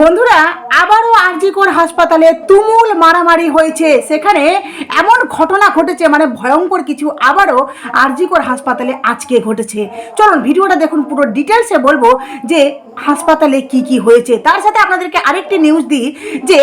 বন্ধুরা, আবারও আরজিকর হাসপাতালে তুমুল মারামারি হয়েছে। সেখানে এমন ঘটনা ঘটেছে মানে ভয়ঙ্কর কিছু আবারও আরজিকর হাসপাতালে আজকে ঘটেছে। চলুন, ভিডিওটা দেখুন, পুরো ডিটেলসে বলব যে হাসপাতালে কি কি হয়েছে। তার সাথে আপনাদেরকে আরেকটি নিউজ দিই যে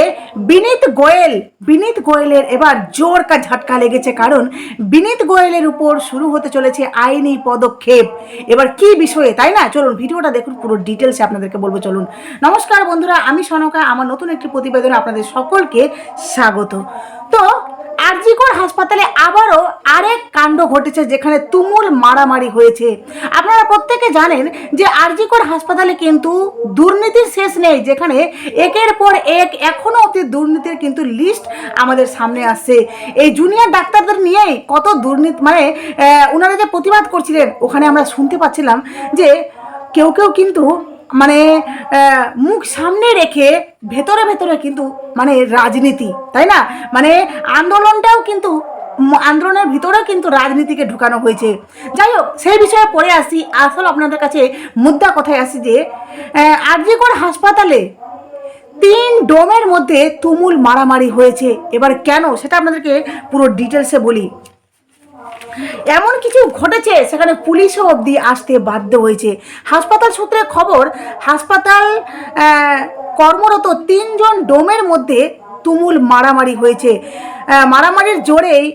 বিনীত গোয়েল, বিনীত গোয়েলের এবার জোর কা ঝাটকা লেগেছে। কারণ বিনীত গোয়েলের উপর শুরু হতে চলেছে আইনি পদক্ষেপ। এবার কি বিষয়ে, তাই না? চলুন, ভিডিওটা দেখুন, পুরো ডিটেলসে আপনাদেরকে বলব। চলুন, নমস্কার বন্ধুরা, আমি সনকা, আমার নতুন একটি প্রতিবেদনে আপনাদের সকলকে স্বাগত। তো, আরজিকর হাসপাতালে আবারও আরেক কাণ্ড ঘটেছে যেখানে তুমুল মারামারি হয়েছে। আপনারা প্রত্যেকে জানেন যে আরজিকর হাসপাতালে কিন্তু দুর্নীতির শেষ নেই, যেখানে একের পর এক এখনও অব্দি দুর্নীতির কিন্তু লিস্ট আমাদের সামনে আসছে। এই জুনিয়র ডাক্তারদের নিয়েই কত দুর্নীতি মানে ওনারা যে প্রতিবাদ করছিলেন, ওখানে আমরা শুনতে পাচ্ছিলাম যে কেউ কেউ কিন্তু মানে মুখ সামনে রেখে ভেতরে ভেতরে কিন্তু মানে রাজনীতি, তাই না? মানে আন্দোলনটাও কিন্তু আন্দোলনের ভিতরেও কিন্তু রাজনীতিকে ঢুকানো হয়েছে। যাই হোক, সেই বিষয়ে পড়ে আসি। আসল আপনাদের কাছে মুদ্রা কথায় আসি যে আরজিকর হাসপাতালে তিন ডোমের মধ্যে তুমুল মারামারি হয়েছে। এবার কেন? সেটা আপনাদেরকে পুরো ডিটেলসে বলি। এমন কিছু ঘটেছে, সেখানে পুলিশও অবধি আসতে বাধ্য হয়েছে। হাসপাতাল সূত্রে খবর, হাসপাতাল কর্মরত তিনজন ডোমের মধ্যে তুমুল মারামারি হয়েছে। মারামারির জোরেই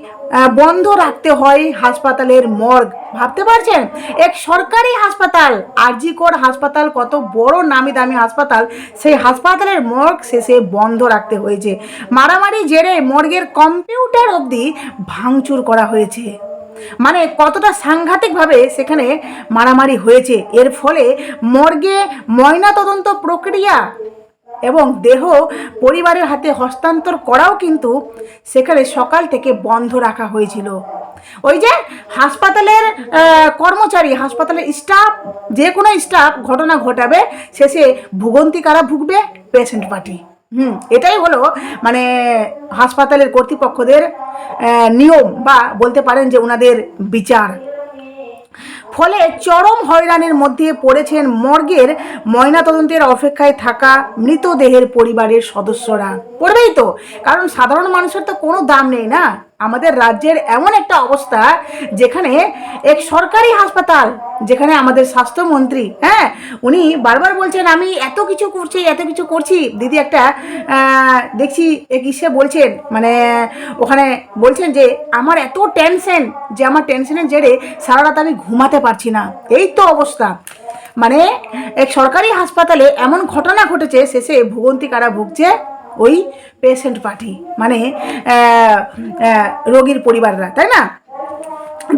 বন্ধ রাখতে হয় হাসপাতালের মর্গ। ভাবতে পারছেন? এক সরকারি হাসপাতাল, আরজিকর হাসপাতাল, কত বড় নামি দামি হাসপাতাল, সেই হাসপাতালের মর্গ শেষে বন্ধ রাখতে হয়েছে। মারামারি জেরে মর্গের কম্পিউটার অবধি ভাঙচুর করা হয়েছে। মানে কতটা সাংঘাতিকভাবে সেখানে মারামারি হয়েছে। এর ফলে মর্গে ময়নাতদন্ত প্রক্রিয়া এবং দেহ পরিবারের হাতে হস্তান্তর করাও কিন্তু সেখানে সকাল থেকে বন্ধ রাখা হয়েছিল। ওই যে হাসপাতালের কর্মচারী, হাসপাতালের স্টাফ যে কোনো স্টাফ ঘটনা ঘটাবে, শেষে ভুগন্তি কারা ভুগবে? পেশেন্ট পার্টি হুম, এটাই হলো মানে হাসপাতালের কর্তৃপক্ষদের নিয়ম বা বলতে পারেন যে ওনাদের বিচার। ফলে চরম হয়রানির মধ্যে পড়েছেন মর্গের ময়নাতদন্তের অপেক্ষায় থাকা মৃতদেহের পরিবারের সদস্যরা। পড়বেই তো, কারণ সাধারণ মানুষের তো কোনো দাম নেই না? আমাদের রাজ্যের এমন একটা অবস্থা যেখানে এক সরকারি হাসপাতাল, যেখানে আমাদের স্বাস্থ্যমন্ত্রী হ্যাঁ উনি বারবার বলছেন, আমি এত কিছু করছি, এত কিছু করছি। দিদি একটা দেখছি এক ইসে বলছেন মানে ওখানে বলছেন যে, আমার এত টেনশন যে, আমার টেনশনের জেরে সারা রাত আমি ঘুমাতে পারছি না। এই তো অবস্থা। মানে এক সরকারি হাসপাতালে এমন ঘটনা ঘটেছে, শেষে ভুগন্তি কারা ভুগছে? ওই পেশেন্ট পার্টি মানে রোগীর পরিবাররা, তাই না?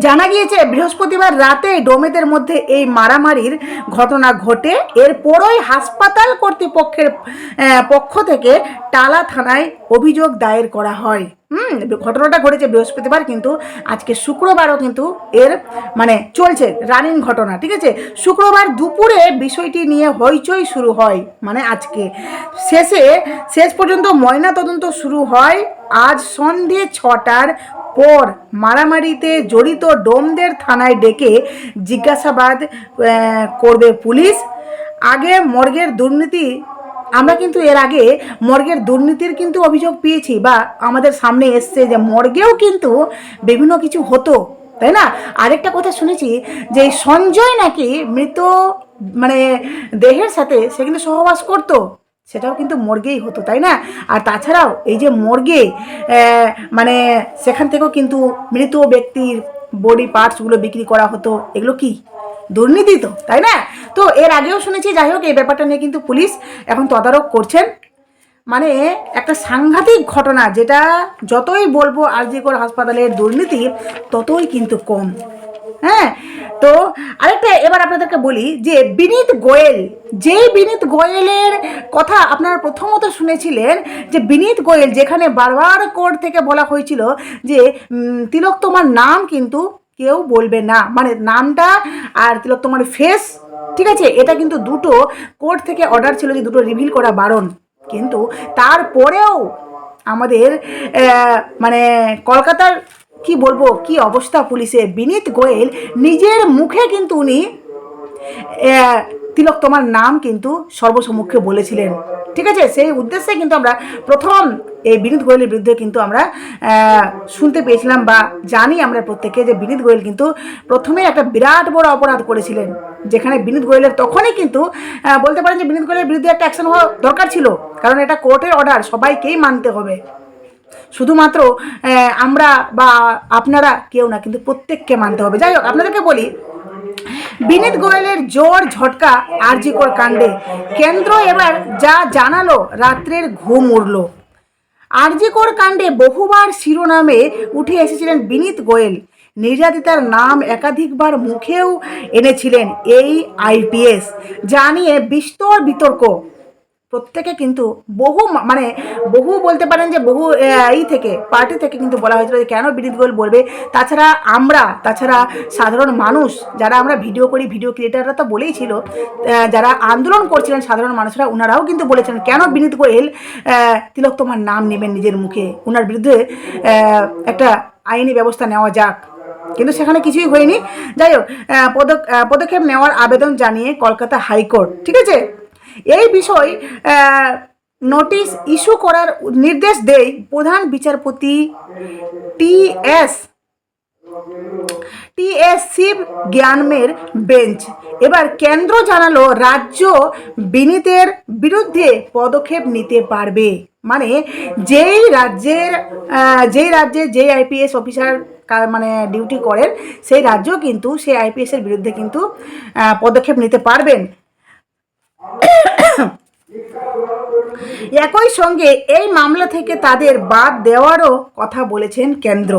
জানা গিয়েছে, বৃহস্পতিবার রাতে ডোমেদের মধ্যে এই মারামারির ঘটনা ঘটে। এরপরই হাসপাতাল কর্তৃপক্ষের পক্ষ থেকে টালা থানায় অভিযোগ দায়ের করা হয়। হুম, ঘটনাটা ঘটেছে বৃহস্পতিবার, কিন্তু আজকে শুক্রবারও কিন্তু এর মানে চলছে রানিং ঘটনা, ঠিক আছে? শুক্রবার দুপুরে বিষয়টি নিয়ে হইচই শুরু হয় মানে আজকে। শেষে, শেষ পর্যন্ত ময়না তদন্ত শুরু হয় আজ সন্ধে ছটার পর। মারামারিতে জড়িত ডোমদের থানায় ডেকে জিজ্ঞাসাবাদ করবে পুলিশ। আগে মর্গের দুর্নীতি আমরা কিন্তু এর আগে মর্গের দুর্নীতির কিন্তু অভিযোগ পেয়েছি বা আমাদের সামনে এসছে যে মর্গেও কিন্তু বিভিন্ন কিছু হতো, তাই না? আরেকটা কথা শুনেছি যে সঞ্জয় নাকি মৃত মানে দেহের সাথে সে কিন্তু সহবাস করতো, সেটাও কিন্তু মর্গেই হতো, তাই না? আর তাছাড়াও এই যে মর্গে মানে সেখান থেকেও কিন্তু মৃত ব্যক্তির বডি পার্টসগুলো বিক্রি করা হতো, এগুলো কি? দুর্নীতি তো, তাই না? তো এর আগেও শুনেছি, যাই হোক, এই ব্যাপারটা নিয়ে কিন্তু পুলিশ এখন তদারক করছেন। মানে একটা সাংঘাতিক ঘটনা, যেটা যতই বলব আরজিকর হাসপাতালের দুর্নীতি ততই কিন্তু কম। হ্যাঁ? তো আরেকটা এবার আপনাদেরকে বলি যে বিনীত গোয়েল, যেই বিনীত গোয়েলের কথা আপনারা প্রথমত শুনেছিলেন, যে বিনীত গোয়েল যেখানে বারবার কোর্ট থেকে বলা হয়েছিল যে তিলক তোমার নাম কিন্তু কেউ বলবে না। মানে নামটা আর তোমার ফেস ঠিক আছে? এটা কিন্তু দুটো কোর্ট থেকে অর্ডার ছিল যে দুটো রিভিল করা বারণ। কিন্তু তারপরেও আমাদের মানে কলকাতার কি বলব, কি অবস্থা পুলিশে? বিনীত গোয়েল নিজের মুখে কিন্তু উনি তিলক তোমার নাম কিন্তু সর্বসম্মুখে বলেছিলেন। ঠিক আছে? সেই উদ্দেশ্যে কিন্তু আমরা প্রথম এই বিনীত গোয়েলের বিরুদ্ধে কিন্তু আমরা শুনতে পেয়েছিলাম বা জানি আমরা প্রত্যেকে যে বিনীত গোয়েল কিন্তু প্রথমে একটা বিরাট বড় অপরাধ করেছিলেন, যেখানে বিনীত গোয়েলের তখনই কিন্তু বলতে পারেন যে বিনীত গোয়েলের বিরুদ্ধে একটা অ্যাকশন হওয়া দরকার ছিল, কারণ এটা কোর্টের অর্ডার সবাইকেই মানতে হবে। শুধুমাত্র আমরা বা আপনারা কেউ না, কিন্তু প্রত্যেককে মানতে হবে। যাই হোক, আপনাদেরকে বলি বিনীত গোয়েলের জোর ঝটকা আরজিকর কাণ্ডে। কেন্দ্র এবার যা জানালো, রাত্রের ঘুম উড়ল। আরজিকর কাণ্ডে বহুবার শিরোনামে উঠে এসেছিলেন বিনীত গোয়েল। নির্যাতিতার নাম একাধিকবার মুখেও এনেছিলেন এই আইপিএস যা নিয়ে বিস্তর বিতর্ক। প্রত্যেকে কিন্তু বহু মানে বহু বলতে পারেন যে বহু এই থেকে পার্টি থেকে কিন্তু বলা হয়েছিল যে কেন বিনীত গোয়েল বলবে। তাছাড়া আমরা, তাছাড়া সাধারণ মানুষ, যারা আমরা ভিডিও করি ভিডিও ক্রিয়েটাররা তো বলেই ছিল যারা আন্দোলন করছিলেন সাধারণ মানুষরা ওনারাও কিন্তু বলেছিলেন, কেন বিনীত গোয়েল তিলক তোমার নাম নেবেন নিজের মুখে? ওনার বিরুদ্ধে একটা আইনি ব্যবস্থা নেওয়া যাক। কিন্তু সেখানে কিছুই হয়নি। যাই হোক পদক্ষেপ নেওয়ার আবেদন জানিয়ে কলকাতা হাইকোর্ট, ঠিক আছে? এই বিষয় নোটিশ ইস্যু করার নির্দেশ দেয় প্রধান বিচারপতি টি এস টি এস শিব জ্ঞানমের বেঞ্চ। এবার কেন্দ্র জানালো, রাজ্য বিনীতের বিরুদ্ধে পদক্ষেপ নিতে পারবে। মানে যেই রাজ্যের যেই রাজ্যে যেই আইপিএস অফিসার মানে ডিউটি করেন, সেই রাজ্য কিন্তু সেই আইপিএসের বিরুদ্ধে কিন্তু পদক্ষেপ নিতে পারবেন। একই সঙ্গে এই মামলা থেকে তাদের বাদ দেওয়ারও কথা বলেছেন কেন্দ্র।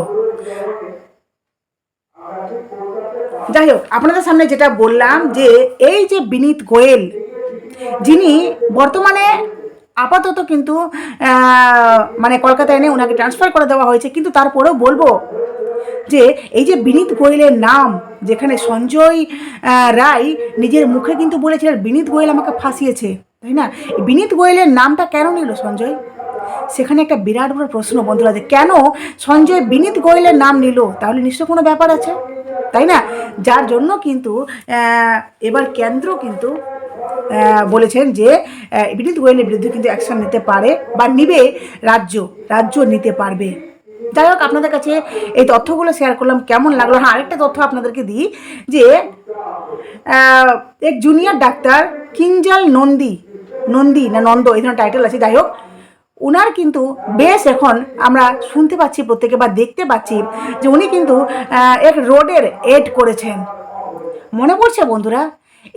যাই হোক, আপনাদের সামনে যেটা বললাম যে এই যে বিনীত গোয়েল, যিনি বর্তমানে আপাতত কিন্তু মানে কলকাতায় এনে ওনাকে ট্রান্সফার করে দেওয়া হয়েছে, কিন্তু তারপরেও বলব যে এই যে বিনীত গোয়েলের নাম, যেখানে সঞ্জয় রায় নিজের মুখে কিন্তু বলেছিলেন, বিনীত গোয়েল আমাকে ফাঁসিয়েছে। তাই না? বিনীত গোয়েলের নামটা কেন নিল সঞ্জয়? সেখানে একটা বিরাট বড় প্রশ্ন বন্ধুরা যে কেন সঞ্জয় বিনীত গোয়েলের নাম নিল? তাহলে নিশ্চয় কোনো ব্যাপার আছে, তাই না? যার জন্য কিন্তু এবার কেন্দ্র কিন্তু বলেছেন যে বিনীত গোয়েলের বিরুদ্ধে কিন্তু অ্যাকশন নিতে পারে বা নিবে রাজ্য রাজ্য নিতে পারবে। যাই হোক, আপনাদের কাছে এই তথ্যগুলো শেয়ার করলাম, কেমন লাগল? হ্যাঁ আরেকটা তথ্য আপনাদেরকে দিই, যে এক জুনিয়র ডাক্তার, কিঞ্জাল নন্দী নন্দী না নন্দ, এই ধরনের টাইটেল আছে, যাই হোক ওনার কিন্তু বেশ এখন আমরা শুনতে পাচ্ছি, প্রত্যেকে বা দেখতে পাচ্ছি, যে উনি কিন্তু এক রোডের এড করেছেন। মনে পড়ছে বন্ধুরা?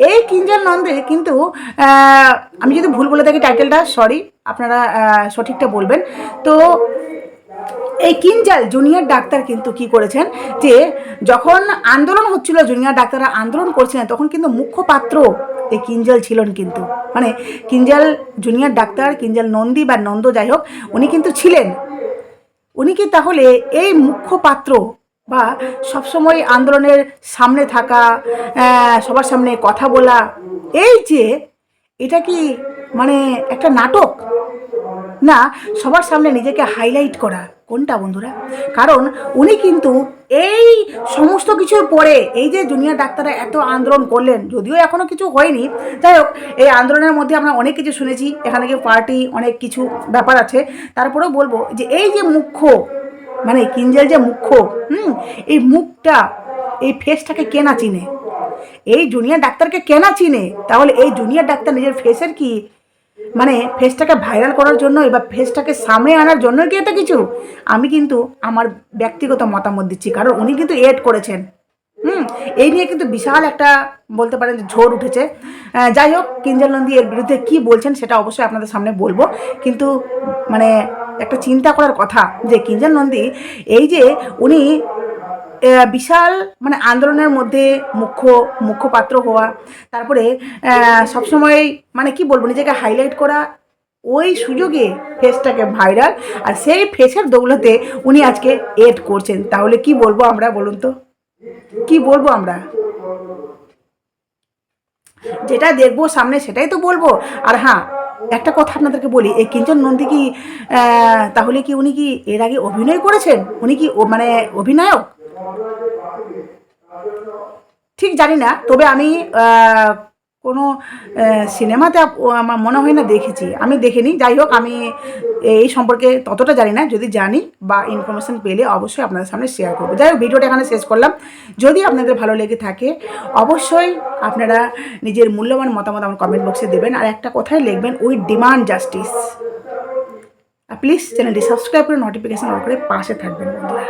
এই কিঞ্জল নন্দে কিন্তু আমি যদি ভুল বলে থাকি টাইটেলটা সরি আপনারা সঠিকটা বলবেন। তো এই কিঞ্জাল জুনিয়র ডাক্তার কিন্তু কি করেছেন যে যখন আন্দোলন হচ্ছিল, জুনিয়র ডাক্তাররা আন্দোলন করছিলেন, তখন কিন্তু মুখ্যপাত্র এই কিঞ্জাল ছিলেন কিন্তু। মানে কিঞ্জাল জুনিয়র ডাক্তার, কিঞ্জাল নন্দী বা নন্দ যাই হোক উনি কিন্তু ছিলেন। উনি কি তাহলে এই মুখ্যপাত্র বা সবসময় আন্দোলনের সামনে থাকা সবার সামনে কথা বলা, এই যে এটা কি মানে একটা নাটক? না, সবার সামনে নিজেকে হাইলাইট করা। কোনটা বন্ধুরা? কারণ উনি কিন্তু এই সমস্ত কিছুর পরে এই যে জুনিয়র ডাক্তাররা এত আন্দোলন করলেন, যদিও এখনও কিছু হয়নি। যাই হোক, এই আন্দোলনের মধ্যে আমরা অনেক কিছু শুনেছি, এখানে কি পার্টি অনেক কিছু ব্যাপার আছে। তারপরেও বলব যে এই যে মুখ্য মানে কিঞ্জেল যে মুখ্য, হুম, এই মুখটা, এই ফেসটাকে কেনা চিনে? এই জুনিয়র ডাক্তারকে কেনা চিনে? তাহলে এই জুনিয়র ডাক্তার নিজের ফেসের কি মানে ফেসটাকে ভাইরাল করার জন্য এবার ফেসটাকে সামনে আনার জন্য কি এটা কিছু? আমি কিন্তু আমার ব্যক্তিগত মতামত দিচ্ছি, কারণ উনি কিন্তু এড করেছেন। হুম, এই নিয়ে কিন্তু বিশাল একটা বলতে পারেন যে ঝড় উঠেছে। যাই হোক, কিঞ্জল নন্দী এর বিরুদ্ধে কি বলছেন সেটা অবশ্যই আপনাদের সামনে বলব। কিন্তু মানে একটা চিন্তা করার কথা যে কিঞ্জল নন্দী, এই যে উনি বিশাল মানে আন্দোলনের মধ্যে মুখ্য, মুখ্যপাত্র হওয়া। তারপরে সবসময় মানে কি বলব, নিজেকে হাইলাইট করা। ওই সুযোগে ফেসটাকে ভাইরাল আর সেই ফেসের দৌলতে উনি আজকে এড করছেন। তাহলে কি বলব আমরা বলুন তো? কি বলব আমরা? যেটা দেখব সামনে সেটাই তো বলব। আর হ্যাঁ একটা কথা আপনাদেরকে বলি, এই কিঞ্চন নন্দী কি তাহলে কি উনি কি এর আগে অভিনয় করেছেন? উনি কি মানে অভিনায়ক? ঠিক জানি না, তবে আমি কোনো সিনেমাতে আমার মনে হয় না দেখেছি। আমি দেখিনি, যাই হোক, আমি এই সম্পর্কে ততটা জানি না, যদি জানি বা ইনফরমেশন পেলে অবশ্যই আপনাদের সামনে শেয়ার করব। যাই হোক, ভিডিওটা এখানে শেষ করলাম। যদি আপনাদের ভালো লেগে থাকে, অবশ্যই আপনারা নিজের মূল্যবান মতামত আমার কমেন্ট বক্সে দেবেন। আর একটা কথাই লিখবেন উই ডিমান্ড জাস্টিস প্লিজ চ্যানেলটি সাবস্ক্রাইব করে নোটিফিকেশান অন করে পাশে থাকবেন, বন্ধুরা।